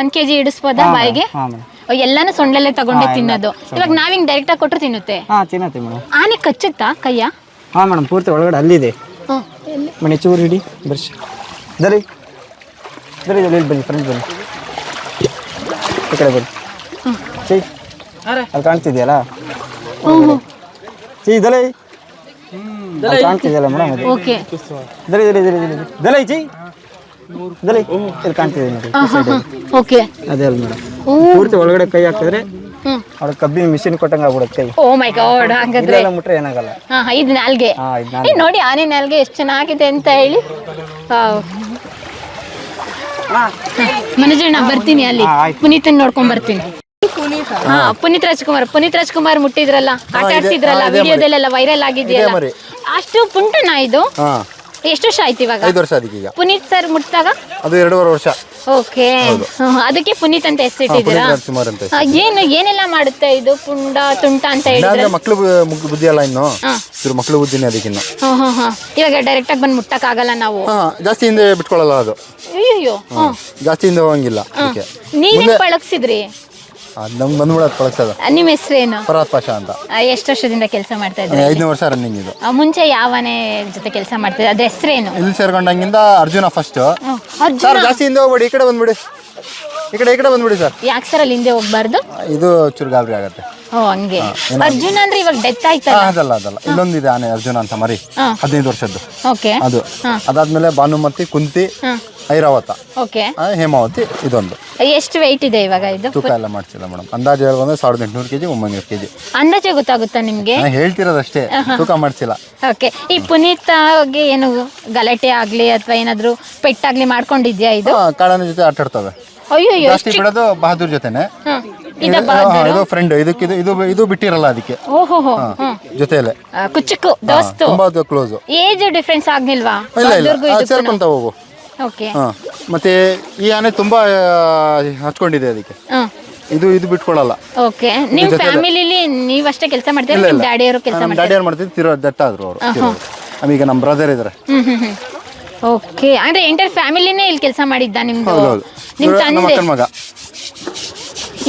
ಒಂದ್ ಕೆಜಿ ಇಡಿಸ್ಬೋದಾ ಬಾಯಿಗೆ? ಎಲ್ಲಾನು ಸೊಂಡಲ್ಲೇ ತಗೊಂಡೆ ತಿನ್ನೋದು. ಇವಾಗ ನಾವ್ ಹಿಂಗ್ ಡೈರೆಕ್ಟ್ ಆಗಿ ಕೊಟ್ಟರು ತಿನ್ನುತ್ತೆ? ಹಾಂ ತಿನ್ನತ್ತೆ ಮೇಡಮ್. ಆನೆ ಕಚ್ಚುತ್ತಾ ಕೈಯ? ಹಾ ಮೇಡಮ್ ಪೂರ್ತಿ ಒಳಗಡೆ ಅಲ್ಲಿದೆ? ಮನೆ ಚೂರು ಹಿಡಿ ಬರ್ಸಿ ದರಿ. ದರಿ ಇಲ್ಲಿ ಬನ್ನಿ ಫ್ರೆಂಡ್ ಬನ್ನಿ. ಈ ಕಡೆ ಬನ್ನಿ. ಅಲ್ಲಿ ಕಾಣ್ತಿದೆಯಲ್ಲ? ಚೈ ದಲೈ. ಕಾಣ್ತಿದೆಯಲ್ಲ ಮೇಡಮ್ ಅದು? ಓಕೆ. ದಲೈ ದಲೈ ದಲಿ ದಲಿ ದಲೈ ಚೈ ದಲೈ ಇಲ್ಲಿ ಕಾಣ್ತಿದೆ ನೋಡಿ. ಈ side ಅಲ್ಲಿ. ಓಕೆ. ಅದೇ ಅಲ್ಲ ಮೇಡಮ್ ಪೂರ್ತಿ ಒಳಗಡೆ ಕೈ ಹಾಕಿದ್ರೆ ಹ್ಮ್. ಅವ್ರ ಕಬ್ಬಿನ ಮಿಷಿನ್ ಕೊಟ್ಟಂಗ ಆಗ್ಬಿಡುತ್ತೆ ಓ ಮೈ ಗಾಡ್ ಹಾಗಾದ್ರೆ ಇಲ್ಲೆಲ್ಲ ಮುಟ್ರೆ ಏನಾಗಲ್ಲ. ಹಾ ಹಾ, ಇದು ನಾಲ್ಗೆ. ಹಾಂ ಇದು ಏ ನೋಡಿ ಆನೆ ನಾಲ್ಗೆ ಎಷ್ಟು ಚೆನ್ನಾಗಿದೆ ಅಂತ ಹೇಳಿ. ವಾವ್. ಮನುಜಣ್ಣ ಬರ್ತೀನಿ ಅಲ್ಲಿ. ಹಾ, ಆಯ್ತು. ಪುನೀತನ್ ನೋಡ್ಕೊಂಡ್ ಬರ್ತೀನಿ. ಹಾ ಪುನೀತ್ ರಾಜ್ಕುಮಾರ್ ಪುನೀತ್ ರಾಜ್ಕುಮಾರ್ ಮುಟ್ಟಿದ್ರಲ್ಲ ಆಟ ಆಡ್ಸಿದ್ರಲ್ಲ ವಿಡಿಯೋದಲ್ಲೆಲ್ಲ ವೈರಲ್ ಆಗಿದೆಯಲ್ಲ. ಅಷ್ಟು ಪುಂಟನ ಇದು. ಹಾಂ. ಎಷ್ಟು ವರ್ಷ ಆಯ್ತು ಇವಾಗ? ಐದು ವರ್ಷ ಅದಕ್ಕೆ ಈಗ. ಪುನೀತ್ ಸರ್ ಮುಟ್ಟಾಗ ಅದು ಎರಡೂವರೆ ವರ್ಷ. ಓಕೆ. ಅದಕ್ಕೆ ಪುನೀತ್ ಅಂತ ಹೆಸರಿಟ್ಟಿದ್ದೀರಾ ರಾಜ್ಕುಮಾರ್ ಅಂತ ಏನು ಏನೆಲ್ಲ ಮಾಡುತ್ತೆ ಇದು? ಪುಂಡ ತುಂಟ ಅಂತ ಹೇಳಿದ್ರೆ? ಮಕ್ಕಳು ಮಕ್ಳು ಬು- ಬುದ್ಧಿ ಅಲ್ಲ ಇನ್ನು. ಇದ್ರ ಮಕ್ಳು ಬುದ್ಧಿನೇ ಅದಕ್ಕಿನ್ನು ಹಾ ಹಾ ಹಾ ಇವಾಗ ಡೈರೆಕ್ಟ್ ಆಗಿ ಬಂದು ಮುಟ್ಟಕ್ ಆಗಲ್ಲ ನಾವು? ಹಾ ಜಾಸ್ತಿ ಹಿಂದೆ ಬಿಟ್ಕೊಳ್ಳಲ್ಲ ಅದು. ಅಯ್ಯೋ ಹಾ ಜಾಸ್ತಿ ಹಿಂದೆ ಹೋಗಂಗಿಲ್ಲ ಅದಕ್ಕೆ. ನೀವೇನ್ ಬಳಗ್ಸಿದ್ರಿ ಅದು ನಮ್ಗೆ ಬಂದ್ಬಿಡೋದು ಕಳಿಸೋದು ನಿಮ್ಮ ಹೆಸರೇನು ಪರಾತ್ ಪಾಷ ಅಂತ. ಎಷ್ಟು ವರ್ಷದಿಂದ ಕೆಲಸ ಮಾಡ್ತಾ ಇದ್ದೀನಿ ಐದನೇ ವರ್ಷ ರನ್ನಿಂಗ್ ಇದು. ಆ, ಮುಂಚೆ ಯಾವನೇ ಜೊತೆ ಕೆಲಸ ಮಾಡ್ತಿದ್ರಿ? ಅದ್ರ ಹೆಸರೇನು ಇಲ್ಲಿ ಸೇರ್ಕೊಂಡಂಗಿಂದ ಅರ್ಜುನ ಫಸ್ಟ್ ಸರ್ ಜಾಸ್ತಿ ಹಿಂದೆ ಹೋಗ್ಬೇಡಿ ಈ ಕಡೆ ಬಂದ್ಬಿಡಿ. ಈ ಕಡೆ ಈ ಕಡೆ ಬಂದ್ಬಿಡಿ ಸರ್ ಯಾಕೆ ಸರ್ ಅಲ್ಲಿ ಹಿಂದೆ ಹೋಗ್ಬಾರ್ದು? ಇದು ಚೂರು ಗಾಬರಿ ಆಗತ್ತೆ. ಓ ಹಂಗೆ. ಅರ್ಜುನ ಅಂದ್ರೆ ಇವಾಗ ಡೆತ್ ಆಯ್ತಲ್ಲ? ಅದಲ್ಲ ಅದಲ್ಲ. ಇಲ್ಲೊಂದಿದೆ ಆನೆ ಅರ್ಜುನ ಅಂತ ಮರಿ. ಹಾ. ಹದಿನೈದು ವರ್ಷದ್ದು. ಓಕೆ. ಅದು. ಅದಾದ್ಮೇಲೆ ಭಾನುಮತಿ ಕುಂತಿ ಐರಾವತ. ಓಕೆ. ಆ, ಹೇಮಾವತಿ ಇದೊಂದು. ಎಷ್ಟು ವೆಯ್ಟ್ ಇದೆ ಇವಾಗ ಇದು? ತೂಕ ಎಲ್ಲ ಮಾಡ್ಸಿಲ್ಲ ಮೇಡಮ್. ಅಂದಾಜು ಹೇಳ್ಬಂದ್ರೆ ಸಾವಿರದ ಎಂಟುನೂರು ಕೆಜಿ ಒಂಬೈನೂರು ಕೆಜಿ. ಅಂದಾಜೆ ಗೊತ್ತಾಗುತ್ತಾ ನಿಮ್ಗೆ? ಹೇಳ್ತಿರೋದು ಹೇಳ್ತಿರೋದಷ್ಟೇ. ತೂಕ ಮಾಡ್ಸಿಲ್ಲ. ಓಕೆ. ಈ ಪುನೀತ್ಗೆ ಏನು ಗಲಾಟೆ ಆಗ್ಲಿ ಅಥವಾ ಏನಾದ್ರು ಪೆಟ್ಟಾಗ್ಲಿ ಮಾಡ್ಕೊಂಡಿದ್ಯಾ ಇದು? ಕಾಡನ ಜೊತೆ ಆಟ ಆಡ್ತವೆ ಅಯ್ಯೋ ಜಾಸ್ತಿ ಬಿಡೋದು ಬಹದ್ದೂರ್ ಜೊತೆನೆ. ಇದು ಫ್ರೆಂಡ್ ಇದಕ್ಕೆ ಇದು ಇದು ಇದು ಬಿಟ್ಟಿರಲ್ಲ ಅದಕ್ಕೆ. ಓಹೋ ಜೊತೆಲೆ. ಕುಚ್ಚಕ್ಕು ದೋಸ್ತು. ತುಂಬಾ ಕ್ಲೋಸ್ ಏಜ್ ಡಿಫರೆನ್ಸ್ ಆಗ್ಲಿಲ್ವಾ? ಇಲ್ಲ ಇಲ್ಲ? ಸೇರ್ಕೊಂತ ಹೋಗು. ಓಕೆ ಮತ್ತೆ ಈ ಆನೆ ತುಂಬಾ ಹಚ್ಕೊಂಡಿದೆ ಅದಕ್ಕೆ. ಇದು ಇದು ಬಿಟ್ಕೊಳ್ಳಲ್ಲ ಓಕೆ ನಿಮ್ ಫ್ಯಾಮಿಲಿಲಿ ಅಷ್ಟೇ ಕೆಲಸ ಮಾಡ್ತೀರಾ? ನಿಮ್ ಡ್ಯಾಡಿಯವರು ಕೆಲಸ ಮಾಡ್ತಾರೆ? ಡ್ಯಾಡಿ ಏನ್ ಮಾಡ್ತಿದ್ರು ತಿರೋ ದಟ್ಟ ಆದ್ರು ಅವರು ನಮೀಗ ನಮ್ಮ ಬ್ರದರ್ ಇದ್ದಾರೆ ಓಕೆ ಅಂದ್ರೆ ಎಂಟರ್ ಫ್ಯಾಮಿಲಿನೇ ಇಲ್ಲಿ ಕೆಲಸ ಮಾಡಿದ್ದ ನಿಮ್ದು? ನಿಮ್ಮ ನಿಮ್ ತಂದೆ? ಮಗ.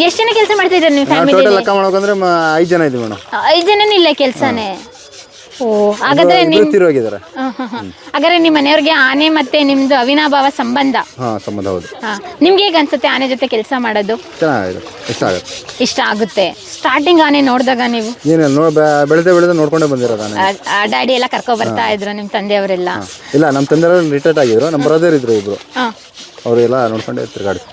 ಎಷ್ಟು ಜನ ಕೆಲಸ ಮಾಡ್ತಾ ಇದ್ದಾರೆ ನಿಮ್ ಫ್ಯಾಮಿಲಿ ಟೋಟಲ್ ಲೆಕ್ಕ ಮಾಡ್ಬೇಕಂದ್ರೆ ಐದು ಜನ ಇದ್ದೀವಿ ಮೇಡಮ್. ಐದು ಜನನೇ ಇಲ್ಲ ಕೆಲಸನೇ? ಓ ಹಾಗಾದ್ರೆ ನಿಮ್ ತೀರೋಗಿದ್ದಾರೆ ಹ್ಮ್. ಹಾಗಾದ್ರೆ ನಿಮ್ಮ ಮನೆಯವ್ರಿಗೆ ಆನೆ ಮತ್ತೆ ನಿಮ್ದು ಅವಿನಾಭಾವ ಸಂಬಂಧ? ಹಾ ಸಂಬಂಧ ಹೌದು. ಹಾ. ನಿಮ್ಗೆ ಹೇಗೆ ಅನ್ಸುತ್ತೆ ಆನೆ ಜೊತೆ ಕೆಲಸ ಮಾಡೋದು? ಚೆನ್ನಾಗಿದೆ. ಇಷ್ಟ ಆಗುತ್ತೆ. ಇಷ್ಟ ಆಗುತ್ತೆ. ಸ್ಟಾರ್ಟಿಂಗ್ ಆನೆ ನೋಡಿದಾಗ ನೀವು? ಏನಿಲ್ಲ ನೋ ಬೆಳೆದ ಬೆಳೆದ ನೋಡ್ಕೊಂಡೇ ಬಂದಿರೋದು ಆನೆ. ಡ್ಯಾಡಿ ಎಲ್ಲ ಕರ್ಕೊ ಬರ್ತಾ ಇದ್ರು ನಿಮ್ ತಂದೆಯವರೆಲ್ಲ? ಇಲ್ಲ ನಮ್ಮ ತಂದೆ ರಿಟೈರ್ಡ್ ಆಗಿದ್ರು ನಮ್ಮ ಬ್ರದರ್ ಇದ್ರು ಇಬ್ರು. ಹಾ. ಅವರೆಲ್ಲ ನೋಡ್ಕೊಂಡೇ ತಿರ್ಗಾಡಿ